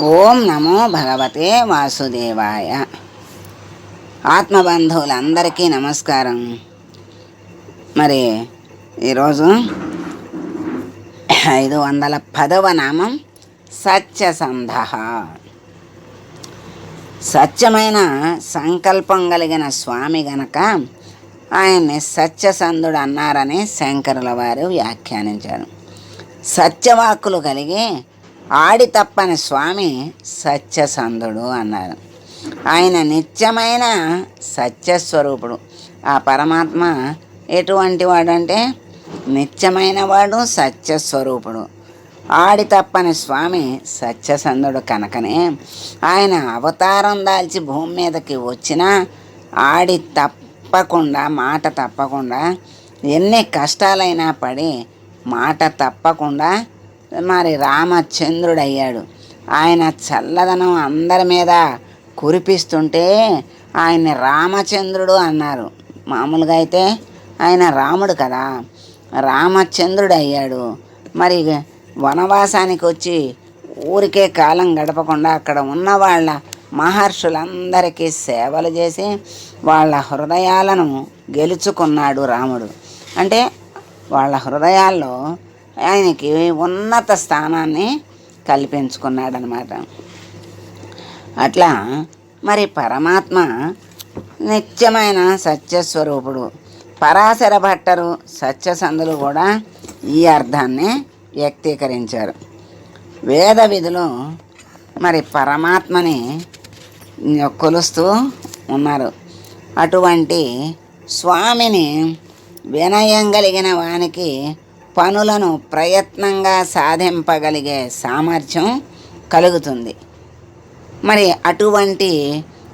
ఓం నమో భగవతే వాసుదేవాయ. ఆత్మబంధువులందరికీ నమస్కారం. మరి ఈరోజు ఐదు వందల పదవ నామం సత్యసంధ సత్యమైన సంకల్పం కలిగిన స్వామి గనక ఆయన్ని సత్యసంధుడు అన్నారని శంకరుల వారు వ్యాఖ్యానించారు. సత్యవాక్కులు కలిగి ఆడి తప్పని స్వామి సత్యసంధుడు అన్నారు. ఆయన నిత్యమైన సత్యస్వరూపుడు. ఆ పరమాత్మ ఎటువంటి వాడు అంటే నిత్యమైన వాడు సత్యస్వరూపుడు. ఆడి తప్పని స్వామి సత్యసంధుడు కనుకనే ఆయన అవతారం దాల్చి భూమి మీదకి వచ్చినా ఆడి తప్పకుండా మాట తప్పకుండా ఎన్ని కష్టాలైనా పడి మాట తప్పకుండా మరి రామచంద్రుడు అయ్యాడు ఆయన చల్లదనం అందరి మీద కురిపిస్తుంటే ఆయన్ని రామచంద్రుడు అన్నారు. మామూలుగా అయితే ఆయన రాముడు కదా. రామచంద్రుడు అయ్యాడు మరి వనవాసానికి వచ్చి ఊరికే కాలం గడపకుండా అక్కడ ఉన్న వాళ్ళ మహర్షులందరికీ సేవలు చేసి వాళ్ళ హృదయాలను గెలుచుకున్నాడు రాముడు. అంటే వాళ్ళ హృదయాల్లో ఆయనకి ఉన్నత స్థానాన్ని కల్పించుకున్నాడనమాట. అట్లా మరి పరమాత్మ నిత్యమైన సత్యస్వరూపుడు. పరాశర భట్టరు సత్యసంధులు కూడా ఈ అర్థాన్ని వ్యక్తీకరించారు. వేద విధులు మరి పరమాత్మని కొలుస్తూ ఉన్నారు. అటువంటి స్వామిని వినయం కలిగిన వానికి పనులను ప్రయత్నంగా సాధింపగలిగే సామర్థ్యం కలుగుతుంది. మరి అటువంటి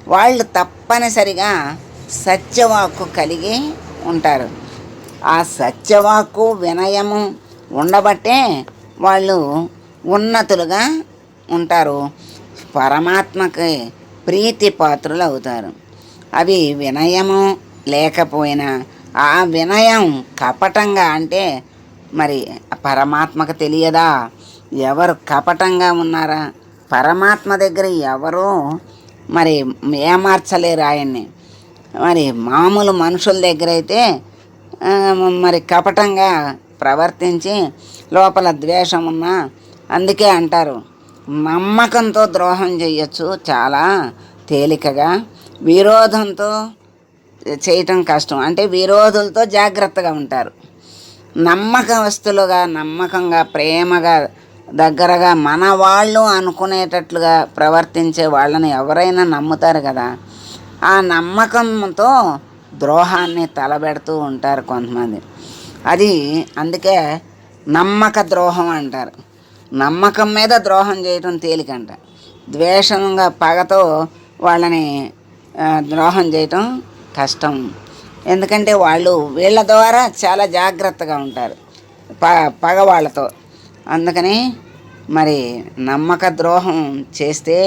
వాళ్ళు తప్పనిసరిగా సత్యవాక్కు కలిగి ఉంటారు. ఆ సత్యవాక్కు వినయము ఉండబట్టే వాళ్ళు ఉన్నతులుగా ఉంటారు. పరమాత్మకి ప్రీతి పాత్రులు అవుతారు అవి వినయము లేకపోయినా ఆ వినయం కపటంగా అంటే మరి పరమాత్మకు తెలియదా? ఎవరు కపటంగా ఉన్నారా? పరమాత్మ దగ్గర ఎవరు మరి ఏమార్చలేరు ఆయన్ని. మరి మామూలు మనుషుల దగ్గర అయితే మరి కపటంగా ప్రవర్తించి లోపల ద్వేషం ఉన్నా అందుకే అంటారు. నమ్మకంతో ద్రోహం చేయొచ్చు చాలా తేలికగా. విరోధంతో చేయటం కష్టం. అంటే విరోధులతో జాగ్రత్తగా ఉంటారు. నమ్మకస్తులుగా నమ్మకంగా ప్రేమగా దగ్గరగా మన వాళ్ళు అనుకునేటట్లుగా ప్రవర్తించే వాళ్ళని ఎవరైనా నమ్ముతారు కదా ఆ నమ్మకంతో ద్రోహాన్ని తలబెడుతూ ఉంటారు కొంతమంది. అది అందుకే నమ్మక ద్రోహం అంటారు. నమ్మకం మీద ద్రోహం చేయటం తేలికంట. ద్వేషంగా పగతో వాళ్ళని ద్రోహం చేయటం కష్టం. ఎందుకంటే వాళ్ళు వీళ్ళ ద్వారా చాలా జాగ్రత్తగా ఉంటారు ప పగ వాళ్ళతో. అందుకని మరి నమ్మక ద్రోహం చేస్తే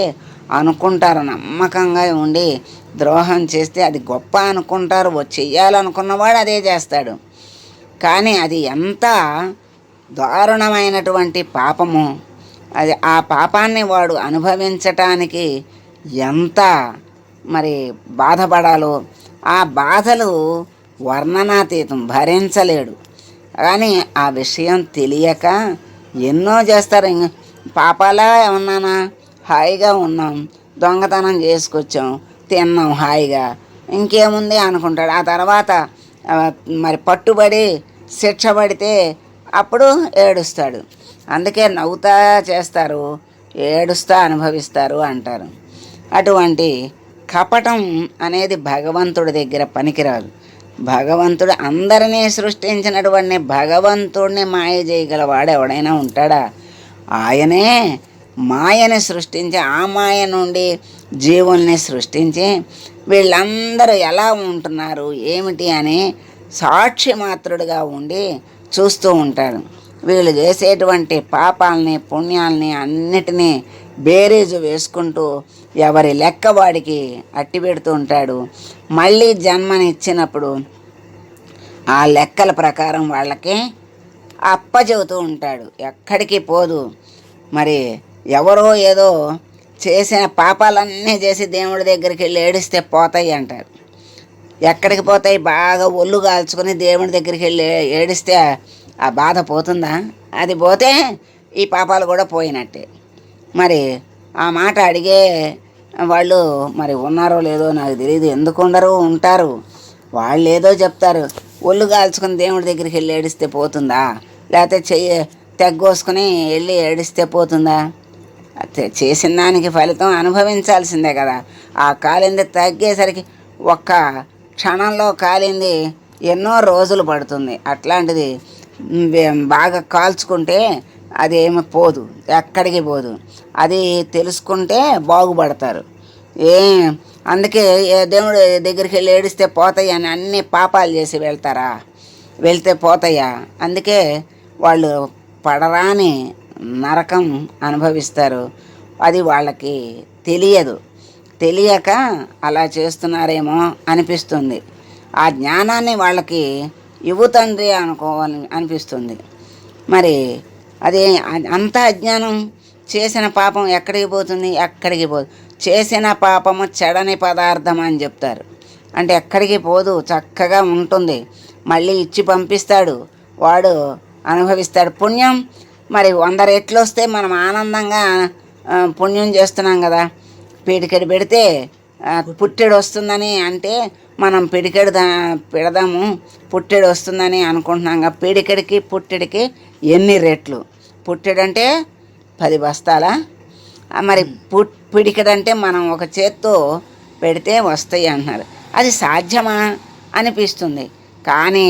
అనుకుంటారు నమ్మకంగా ఉండి ద్రోహం చేస్తే అది గొప్ప అనుకుంటారు చెయ్యాలనుకున్నవాడు అదే చేస్తాడు. కానీ అది ఎంత దారుణమైనటువంటి పాపము. అది ఆ పాపాన్ని వాడు అనుభవించటానికి ఎంత మరి బాధపడాలో ఆ బాధలు వర్ణనాతీతం భరించలేడు. కానీ ఆ విషయం తెలియక ఎన్నో చేస్తారు. ఇంక పాపాలా ఉన్నానా హాయిగా ఉన్నాం. దొంగతనం చేసుకొచ్చాం. తిన్నాం హాయిగా. ఇంకేముంది అనుకుంటాడు. ఆ తర్వాత మరి పట్టుబడి శిక్ష పడితే అప్పుడు ఏడుస్తాడు. అందుకే నవ్వుతా చేస్తారు. ఏడుస్తా అనుభవిస్తారు అంటారు. అటువంటి కపటం అనేది భగవంతుడి దగ్గర పనికిరాదు. భగవంతుడు అందరినీ సృష్టించినటువంటి భగవంతుడిని మాయ చేయగలవాడు ఎవడైనా ఉంటాడా? ఆయనే మాయని సృష్టించి ఆ మాయ నుండి జీవుల్ని సృష్టించి వీళ్ళందరూ ఎలా ఉంటున్నారు ఏమిటి అని సాక్షి మాత్రుడుగా ఉండి చూస్తూ ఉంటాడు. వీళ్ళు చేసేటువంటి పాపాలని పుణ్యాలని అన్నిటినీ బేరీజు వేసుకుంటూ ఎవరి లెక్క వాడికి అట్టి పెడుతూ ఉంటాడు. మళ్ళీ జన్మనిచ్చినప్పుడు ఆ లెక్కల ప్రకారం వాళ్ళకి అప్పచెబుతూ ఉంటాడు. ఎక్కడికి పోదు. మరి ఎవరో ఏదో చేసిన పాపాలన్నీ చేసి దేవుడి దగ్గరికి వెళ్ళి ఏడిస్తే పోతాయి అంటారు. ఎక్కడికి పోతాయి? బాగా ఒళ్ళు కాల్చుకొని దేవుడి దగ్గరికి వెళ్ళి ఏడిస్తే ఆ బాధ పోతుందా? అది పోతే ఈ పాపాలు కూడా పోయినట్టే. మరి ఆ మాట అడిగే వాళ్ళు మరి ఉన్నారో లేదో నాకు తెలియదు ఎందుకు ఉండరు? ఉంటారు. వాళ్ళు ఏదో చెప్తారు. ఒళ్ళు కాల్చుకుని దేవుడి దగ్గరికి వెళ్ళి ఏడిస్తే పోతుందా? లేకపోతే చెయ్యి తెగ్గోసుకుని వెళ్ళి ఏడిస్తే పోతుందా? చేసిన దానికి ఫలితం అనుభవించాల్సిందే కదా. ఆ కాలింది తగ్గేసరికి ఒక్క క్షణంలో కాలింది ఎన్నో రోజులు పడుతుంది. అట్లాంటిది బాగా కాల్చుకుంటే అదేమి పోదు ఎక్కడికి పోదు. అది తెలుసుకుంటే బాగుపడతారు. ఏ అందుకే దేవుడు దగ్గరికి వెళ్ళి ఏడిస్తే పోతాయి అని అన్ని పాపాలు చేసి వెళ్తారా? వెళ్తే పోతాయా? అందుకే వాళ్ళు పడరాని నరకం అనుభవిస్తారు. అది వాళ్ళకి తెలియదు. తెలియక అలా చేస్తున్నారేమో అనిపిస్తుంది. ఆ జ్ఞానాన్ని వాళ్ళకి ఇవ్వు తండ్రి అనుకోవాలి అనిపిస్తుంది. మరి అదే అంత అజ్ఞానం చేసిన పాపం ఎక్కడికి పోతుంది? ఎక్కడికి పోదు చేసిన పాపము చెడని పదార్థం అని చెప్తారు. అంటే ఎక్కడికి పోదు చక్కగా ఉంటుంది. మళ్ళీ ఇచ్చి పంపిస్తాడు. వాడు అనుభవిస్తాడు. పుణ్యం మరి వంద రెట్లు వస్తే మనం ఆనందంగా పుణ్యం చేస్తున్నాం కదా. పిడికెడు పెడితే పుట్టెడు వస్తుందని అంటే మనం పిడికెడు దా పెడదాము పుట్టెడు వస్తుందని అనుకుంటున్నాం పిడికెడికి పుట్టెడికి ఎన్ని రెట్లు? పుట్టెడంటే పది బస్తాలా. మరి పుట్ పిడికెడంటే మనం ఒక చేత్తో పెడితే వస్తాయి అంటున్నారు. అది సాధ్యమా? అనిపిస్తుంది. కానీ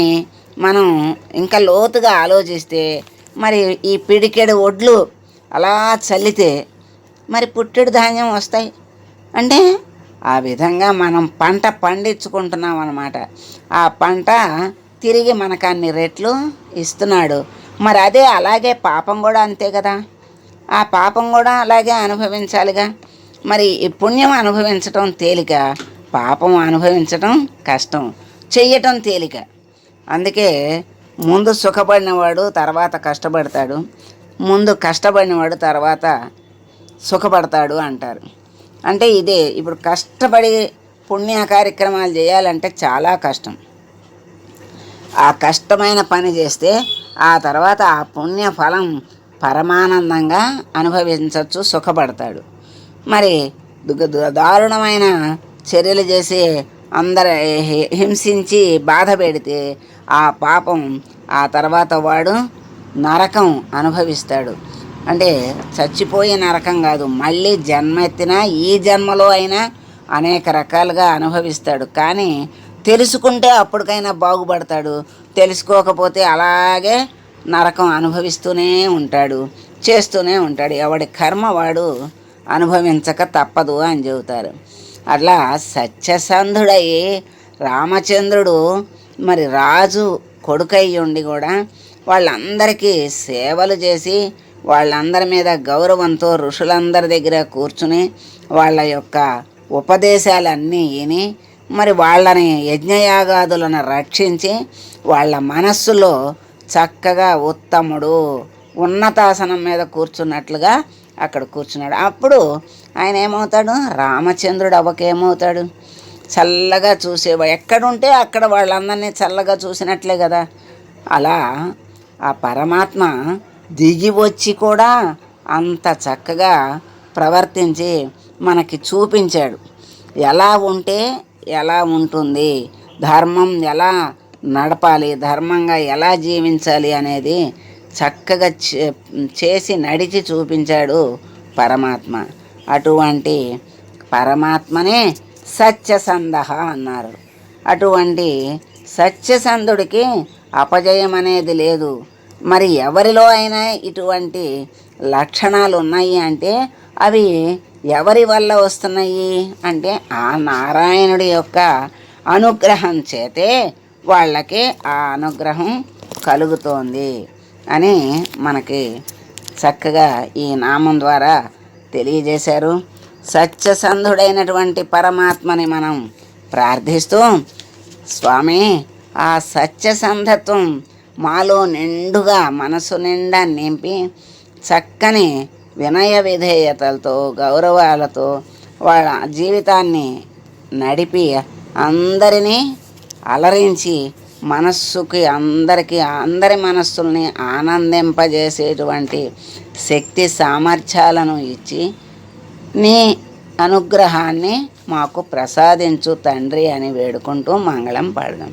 మనం ఇంకా లోతుగా ఆలోచిస్తే మరి ఈ పిడికెడు ఒడ్లు అలా చల్లితే మరి పుట్టెడు ధాన్యం వస్తాయి. అంటే ఆ విధంగా మనం పంట పండించుకుంటున్నాం అన్నమాట ఆ పంట తిరిగి మనకు అన్ని రెట్లు ఇస్తున్నాడు. మరి అదే అలాగే పాపం కూడా అంతే కదా. ఆ పాపం కూడా అలాగే అనుభవించాలిగా. మరి ఈ పుణ్యం అనుభవించటం తేలిక పాపం అనుభవించటం కష్టం చెయ్యటం తేలిక. అందుకే ముందు సుఖపడినవాడు తర్వాత కష్టపడతాడు. ముందు కష్టపడినవాడు తర్వాత సుఖపడతాడు అంటారు. అంటే ఇదే ఇప్పుడు కష్టపడి పుణ్య కార్యక్రమాలు చేయాలంటే చాలా కష్టం. ఆ కష్టమైన పని చేస్తే ఆ తర్వాత ఆ పుణ్య ఫలం పరమానందంగా అనుభవించవచ్చు సుఖపడతాడు. మరి దు- దు- దారుణమైన చర్యలు చేసి అందరు హి- హింసించి బాధ పెడితే ఆ పాపం ఆ తర్వాత వాడు నరకం అనుభవిస్తాడు. అంటే చచ్చిపోయే నరకం కాదు మళ్ళీ జన్మ ఎత్తినా ఈ జన్మలో అయినా అనేక రకాలుగా అనుభవిస్తాడు. కానీ తెలుసుకుంటే అప్పటికైనా బాగుపడతాడు. తెలుసుకోకపోతే అలాగే నరకం అనుభవిస్తూనే ఉంటాడు చేస్తూనే ఉంటాడు. ఎవడి కర్మ వాడు అనుభవించక తప్పదు అని చెబుతారు. అట్లా సత్యసంధుడై రామచంద్రుడు మరి రాజు కొడుకయ్యుండి ఉండి కూడా వాళ్ళందరికీ సేవలు చేసి వాళ్ళందరి మీద గౌరవంతో ఋషులందరి దగ్గర కూర్చుని వాళ్ళ యొక్క ఉపదేశాలన్నీ విని మరి వాళ్ళని యజ్ఞయాగాదులను రక్షించి వాళ్ళ మనస్సులో చక్కగా ఉత్తముడు ఉన్నతాసనం మీద కూర్చున్నట్లుగా అక్కడ కూర్చున్నాడు. అప్పుడు ఆయన ఏమవుతాడు? రామచంద్రుడు అవ్వకేమవుతాడు చల్లగా చూసేవాడు ఎక్కడుంటే అక్కడ వాళ్ళందరినీ చల్లగా చూసినట్లే కదా. అలా ఆ పరమాత్మ దిగి వచ్చి కూడా అంత చక్కగా ప్రవర్తించి మనకి చూపించాడు. ఎలా ఉంటే ఎలా ఉంటుంది? ధర్మం ఎలా నడపాలి? ధర్మంగా ఎలా జీవించాలి అనేది చక్కగా చే- చేసి నడిచి చూపించాడు పరమాత్మ. అటువంటి పరమాత్మనే సత్యసంధ అన్నారు. అటువంటి సత్యసంధుడికి అపజయం అనేది లేదు. మరి ఎవరిలో అయినా ఇటువంటి లక్షణాలు ఉన్నాయి అంటే అవి ఎవరి వల్ల వస్తున్నాయి? అంటే ఆ నారాయణుడి యొక్క అనుగ్రహం చేతే వాళ్ళకి ఆ అనుగ్రహం కలుగుతోంది అని మనకి చక్కగా ఈ నామం ద్వారా తెలియజేశారు. సత్యసంధుడైనటువంటి పరమాత్మని మనం ప్రార్థిస్తూ స్వామి ఆ సత్యసంధత్వం మాలో నిండుగా మనసు నిండా నింపి చక్కని వినయ విధేయతలతో గౌరవాలతో వాళ్ళ జీవితాన్ని నడిపి అందరినీ అలరించి మనస్సుకి అందరికీ అందరి మనస్సుల్ని ఆనందింపజేసేటువంటి శక్తి సామర్థ్యాలను ఇచ్చి నీ అనుగ్రహాన్ని మాకు ప్రసాదించు తండ్రి అని వేడుకుంటూ మంగళం పాడదాం.